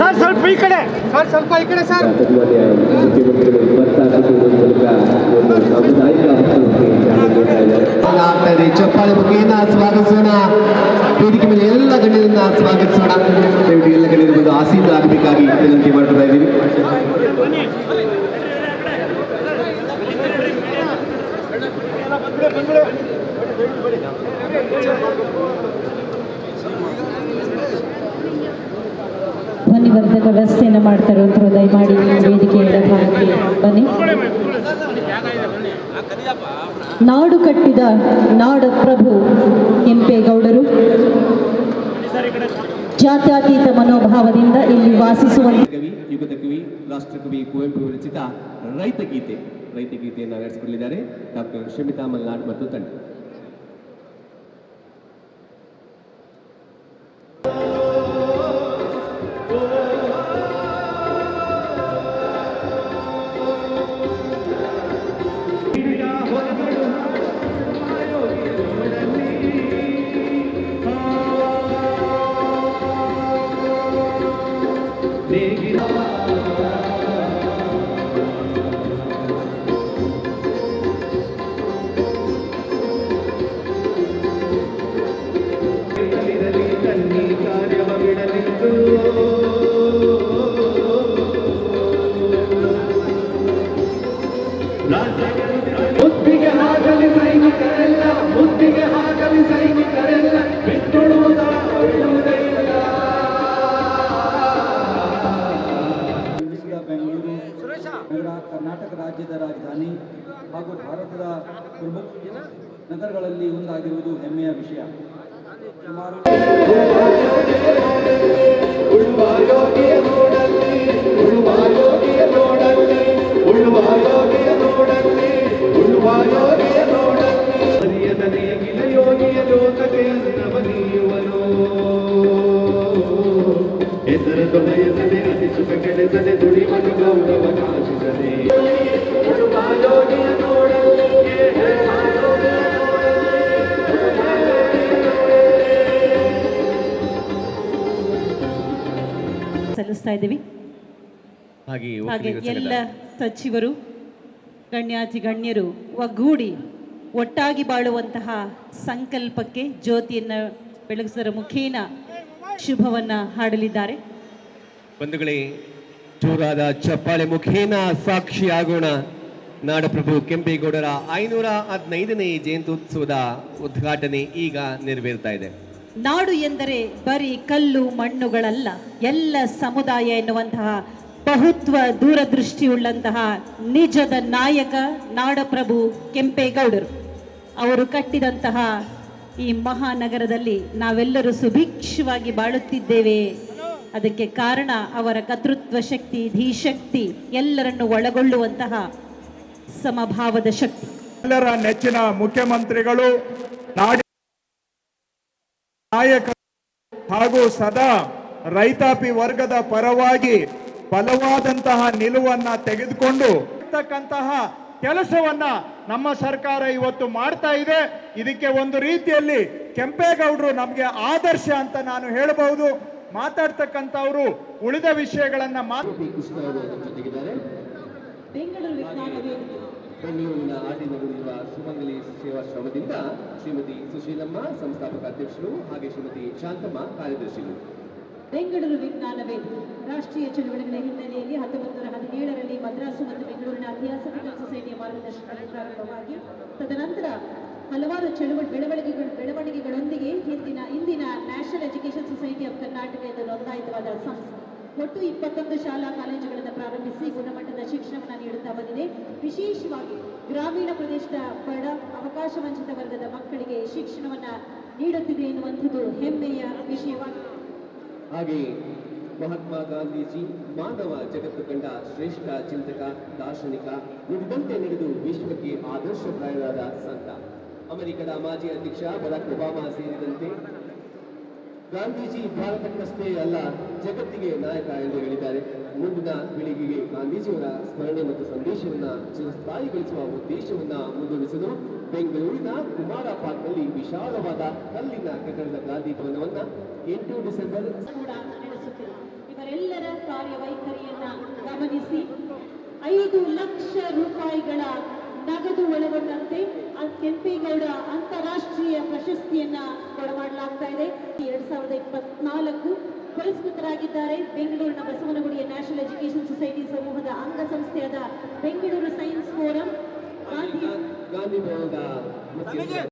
Sir, ಸ್ವಲ್ಪ ಈ ಕಡೆ. ಸರ್, ಸ್ವಲ್ಪ ಈ ಕಡೆ, ಸರ್. ಚಪ್ಪಾಳೆ ಮುಖೇನ ಸ್ವಾಗತಿಸೋಣ ವೇದಿಕೆ ಮೇಲೆ ಎಲ್ಲ ಗಣ್ಯರಿಂದ ಸ್ವಾಗತಿಸೋಣ ದಯವಿಟ್ಟು ಎಲ್ಲ ಗಣ್ಯರ ಆಸೀನ ಆಗಬೇಕಾಗಿ ವಿನಂತಿ ಮಾಡ್ತಾ ಇದ್ದೀವಿ. ಧ್ವನಿವರ್ಧಕ ವ್ಯವಸ್ಥೆಯನ್ನು ಮಾಡ್ತಾರೆ ಇರುವಂಥವ್ರು ದಯಮಾಡಿ ವೇದಿಕೆ ಬನ್ನಿ. ನಾಡು ಕಟ್ಟಿದ ನಾಡ ಪ್ರಭು ಕೆಂಪೇಗೌಡರು ಜಾತ್ಯತೀತ ಮನೋಭಾವದಿಂದ ಇಲ್ಲಿ ವಾಸಿಸುವ ಕವಿ, ಯುಗದ ಕವಿ ರಾಷ್ಟ್ರಕವಿ ಕುವೆಂಪು ವಿರಚಿತ ರೈತ ಗೀತೆ. ರೈತ ಗೀತೆಯನ್ನು ನಡೆಸಿಕೊಳ್ಳಿದ್ದಾರೆ ಡಾಕ್ಟರ್ ಶಮಿತಾ ಮಲ್ನಾಡ್ ಮತ್ತು ತಂಡ. Big love. ರಾಜಧಾನಿ ಹಾಗೂ ಭಾರತದ ಪ್ರಮುಖ ನಗರಗಳಲ್ಲಿ ಒಂದಾಗಿರುವುದು ಹೆಮ್ಮೆಯ ವಿಷಯ. ಸುಮಾರು ಅತಿ ಸುಖ ಕೆಡೆಸದೆ ದುಡಿಮನು ಗೌರವ ನೋಡಲ್ಲಿ ಸಲ್ಲಿಸ್ತಾ ಇದ್ದೀವಿ ಹಾಗೆ ಎಲ್ಲ ಸಚಿವರು ಗಣ್ಯಾತಿ ಗಣ್ಯರು ಒಗ್ಗೂಡಿ ಒಟ್ಟಾಗಿ ಬಾಳುವಂತಹ ಸಂಕಲ್ಪಕ್ಕೆ ಜ್ಯೋತಿಯನ್ನು ಬೆಳಗಿಸಿದರ ಮುಖೇನ ಶುಭವನ್ನ ಹಾಡಲಿದ್ದಾರೆ. ಬಂಧುಗಳೇ, ಚೂರಾದ ಚಪ್ಪಾಳೆ ಮುಖೇನ ಸಾಕ್ಷಿಯಾಗೋಣ. ನಾಡಪ್ರಭು ಕೆಂಪೇಗೌಡರ ಐನೂರ ಹದಿನೈದನೇ ಜಯಂತ್ಯುತ್ಸವದ ಉದ್ಘಾಟನೆ ಈಗ ನೆರವೇರ್ತಾ ಇದೆ. ನಾಡು ಎಂದರೆ ಬರೀ ಕಲ್ಲು, ಮಣ್ಣುಗಳಲ್ಲ, ಎಲ್ಲ ಸಮುದಾಯ ಎನ್ನುವಂತಹ ಬಹುತ್ವ ದೂರದೃಷ್ಟಿಯುಳ್ಳಂತಹ ನಿಜದ ನಾಯಕ ನಾಡಪ್ರಭು ಕೆಂಪೇಗೌಡರು. ಅವರು ಕಟ್ಟಿದಂತಹ ಈ ಮಹಾನಗರದಲ್ಲಿ ನಾವೆಲ್ಲರೂ ಸುಭಿಕ್ಷವಾಗಿ ಬಾಳುತ್ತಿದ್ದೇವೆ. ಅದಕ್ಕೆ ಕಾರಣ ಅವರ ಕರ್ತೃತ್ವ ಶಕ್ತಿ, ಧೀಶಕ್ತಿ, ಎಲ್ಲರನ್ನು ಒಳಗೊಳ್ಳುವಂತಹ ಸಮಭಾವದ ಶಕ್ತಿ. ಎಲ್ಲರ ನೆಚ್ಚಿನ ಮುಖ್ಯಮಂತ್ರಿಗಳು, ನಾಡಿ ನಾಯಕರು ಹಾಗೂ ಸದಾ ರೈತಾಪಿ ವರ್ಗದ ಪರವಾಗಿ ಬಲವಾದಂತಹ ನಿಲುವನ್ನ ತೆಗೆದುಕೊಂಡು ಇರ್ತಕ್ಕಂತಹ ಕೆಲಸವನ್ನ ನಮ್ಮ ಸರ್ಕಾರ ಇವತ್ತು ಮಾಡ್ತಾ ಇದೆ. ಇದಕ್ಕೆ ಒಂದು ರೀತಿಯಲ್ಲಿ ಕೆಂಪೇಗೌಡರು ನಮಗೆ ಆದರ್ಶ ಅಂತ ನಾನು ಹೇಳಬಹುದು. ಮಾತಾಡ್ತಕ್ಕಂಥವ್ರು ಉಳಿದ ವಿಷಯಗಳನ್ನ ಜೊತೆಗಿದ್ದಾರೆ. ಬೆಂಗಳೂರು ವಿಜ್ಞಾನ ವೇದಿಕೆ ಬೆಂಗಳೂರಿನ ಆಟಿನಲ್ಲಿರುವ ಸುಮಂಗಲಿ ಸೇವಾಶ್ರಮದಿಂದ ಶ್ರೀಮತಿ ಸುಶೀಲಮ್ಮ ಸಂಸ್ಥಾಪಕ ಅಧ್ಯಕ್ಷರು ಹಾಗೆ ಶ್ರೀಮತಿ ಶಾಂತಮ್ಮ ಕಾರ್ಯದರ್ಶಿಗಳು. ಬೆಂಗಳೂರು ವಿಜ್ಞಾನ ವೇದಿಕೆ ರಾಷ್ಟ್ರೀಯ ಚಳುವಳಿಗಳ ಹಿನ್ನೆಲೆಯಲ್ಲಿ ಹತ್ತೊಂಬತ್ತು ನೂರ ಹದಿನೇಳರಲ್ಲಿ ಮದ್ರಾಸು ಮತ್ತು ಬೆಂಗಳೂರಿನ ಐತಿಹಾಸಿಕ ಸೊಸೈಟಿಯ ಮಾರ್ಗದರ್ಶನ ಪ್ರಾರಂಭವಾಗಿ ತದನಂತರ ಹಲವಾರು ಚಳುವ ಬೆಳವಣಿಗೆಗಳು, ಬೆಳವಣಿಗೆಗಳೊಂದಿಗೆ ಹಿಂದಿನ ಇಂದಿನ national education society of Karnataka ಎಂದು ನೋಂದಾಯಿತವಾದ ಸಂಸ್ಥೆ. ಒಟ್ಟು ಇಪ್ಪತ್ತೊಂದು ಶಾಲಾ ಕಾಲೇಜುಗಳನ್ನು ಪ್ರಾರಂಭಿಸಿ ಗುಣಮಟ್ಟದ ಶಿಕ್ಷಣವನ್ನು ನೀಡುತ್ತಾ ಬಂದಿದೆ. ವಿಶೇಷವಾಗಿ ಗ್ರಾಮೀಣ ಪ್ರದೇಶದ ಬಡ ಅವಕಾಶ ವಂಚಿತ ವರ್ಗದ ಮಕ್ಕಳಿಗೆ ಶಿಕ್ಷಣವನ್ನು ನೀಡುತ್ತಿದೆ ಎನ್ನುವಂಥದ್ದು ಹೆಮ್ಮೆಯ ವಿಷಯವಾಗಿದೆ. ಹಾಗೆ ಮಹಾತ್ಮ ಗಾಂಧೀಜಿ, ಮಾನವ ಜಗತ್ತು ಕಂಡ ಶ್ರೇಷ್ಠ ಚಿಂತಕ, ದಾರ್ಶನಿಕ, ನುಡಿದಂತೆ ನಡೆದು ವಿಶ್ವಕ್ಕೆ ಆದರ್ಶಪ್ರಾಯರಾದ ಸಂತ. ಅಮೆರಿಕದ ಮಾಜಿ ಅಧ್ಯಕ್ಷ ಬರಾಕ್ ಒಬಾಮಾ ಸೇರಿದಂತೆ ಗಾಂಧೀಜಿ ಭಾರತಕ್ಕಷ್ಟೇ ಅಲ್ಲ, ಜಗತ್ತಿಗೆ ನಾಯಕ ಎಂದು ಹೇಳಿದ್ದಾರೆ. ಮುಂದಿನ ಪೀಳಿಗೆಗೆ ಗಾಂಧೀಜಿಯವರ ಸ್ಮರಣೆ ಮತ್ತು ಸಂದೇಶವನ್ನ ಚಿರಸ್ಥಾಯಿಗೊಳಿಸುವ ಉದ್ದೇಶವನ್ನ ಮುಂದುವರಿಸಲು ಬೆಂಗಳೂರಿನ ಕುಮಾರ ಪಾರ್ಕ್ನಲ್ಲಿ ವಿಶಾಲವಾದ ಕಲ್ಲಿನ ಕಟ್ಟಡದ ಗಾಂಧಿ ಭವನವನ್ನ ಎಂಟು ಡಿಸೆಂಬರ್ ಕೂಡ ಇವರೆಲ್ಲರ ಕಾರ್ಯವೈಖರಿಯನ್ನ ಗಮನಿಸಿ, ಐದು ಲಕ್ಷ ರೂಪಾಯಿಗಳ ನಗದು ಒಳಗೊಂಡಂತೆ ಆ ಕೆಂಪೇಗೌಡ ಅಂತಾರಾಷ್ಟ್ರೀಯ ಪ್ರಶಸ್ತಿಯನ್ನ ಕೊಡಮಾಡಲಾಗ್ತಾ ಇದೆ. ಎರಡ್ ಸಾವಿರದ ಇಪ್ಪತ್ನಾಲ್ಕು ಪುರಸ್ಕೃತರಾಗಿದ್ದಾರೆ. ಬೆಂಗಳೂರಿನ ಬಸವನಗುಡಿಯ ನ್ಯಾಷನಲ್ ಎಜುಕೇಶನ್ ಸೊಸೈಟಿ ಸಮೂಹದ ಅಂಗಸಂಸ್ಥೆಯಾದ ಬೆಂಗಳೂರು ಸೈನ್ಸ್ ಫೋರಂ ಗಾಂಧಿ